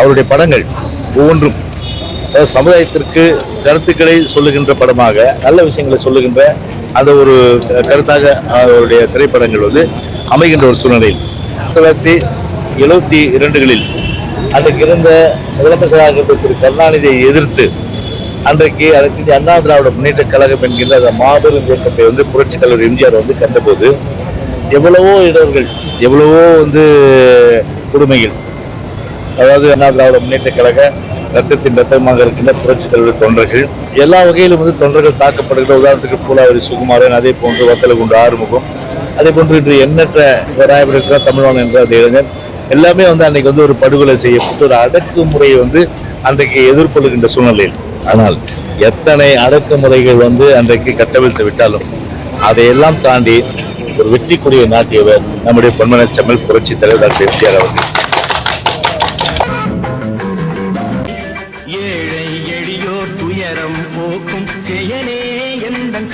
அவருடைய படங்கள் ஒவ்வொன்றும். சமுதாயத்திற்கு கருத்துக்களை சொல்லுகின்ற படமாக நல்ல விஷயங்களை சொல்லுகின்ற அந்த ஒரு கருத்தாக அவருடைய திரைப்படங்கள் வந்து அமைகின்ற ஒரு சூழ்நிலையில். ஆயிரத்தி தொள்ளாயிரத்தி எழுபத்தி இரண்டுகளில் அன்றைக்கு இருந்த முதலமைச்சராக இருந்த திரு கருணாநிதியை எதிர்த்து அன்றைக்கு அனைத்து அண்ணா திராவிட முன்னேற்ற கழகம் என்கின்ற அந்த மாபெரும் இயக்கத்தை வந்து புரட்சித் தலைவர் எம்ஜிஆர் வந்து கண்டபோது எவ்வளவோ இடர்கள் எவ்வளவோ வந்து கொடுமைகள் அதாவது அண்ணா திராவிட முன்னேற்ற கழக ரத்தத்தின் ரத்தமாக இருக்கின்ற புரட்சி தலைவர் தொண்டர்கள். எல்லா வகையிலும் வந்து தொண்டர்கள் தாக்கப்படுகிற உதாரணத்துக்கு பூலாவரி சுகுமாரன் அதே போன்று வத்தலகுண்டு ஆறுமுகம் அதே போன்று இன்று எண்ணற்ற ராயபுரம் தமிழ்வான் என்ற அந்த இளைஞர். எல்லாமே வந்து அன்னைக்கு வந்து ஒரு படுகொலை செய்யப்பட்டு ஒரு அடக்குமுறையை வந்து அன்றைக்கு எதிர்கொள்கின்ற சூழ்நிலையில். ஆனால் எத்தனை அடக்குமுறைகள் வந்து அன்றைக்கு கட்டவிழ்த்து விட்டாலும் அதையெல்லாம் தாண்டி ஒரு வெற்றிக்குரிய நாட்டியவர் நம்முடைய பொன்மன செம்மல் புரட்சி தலைவர் டாக்டர் எம்ஜிஆர் அவர்கள். துயரம் போக்கும் செயலே எந்தன்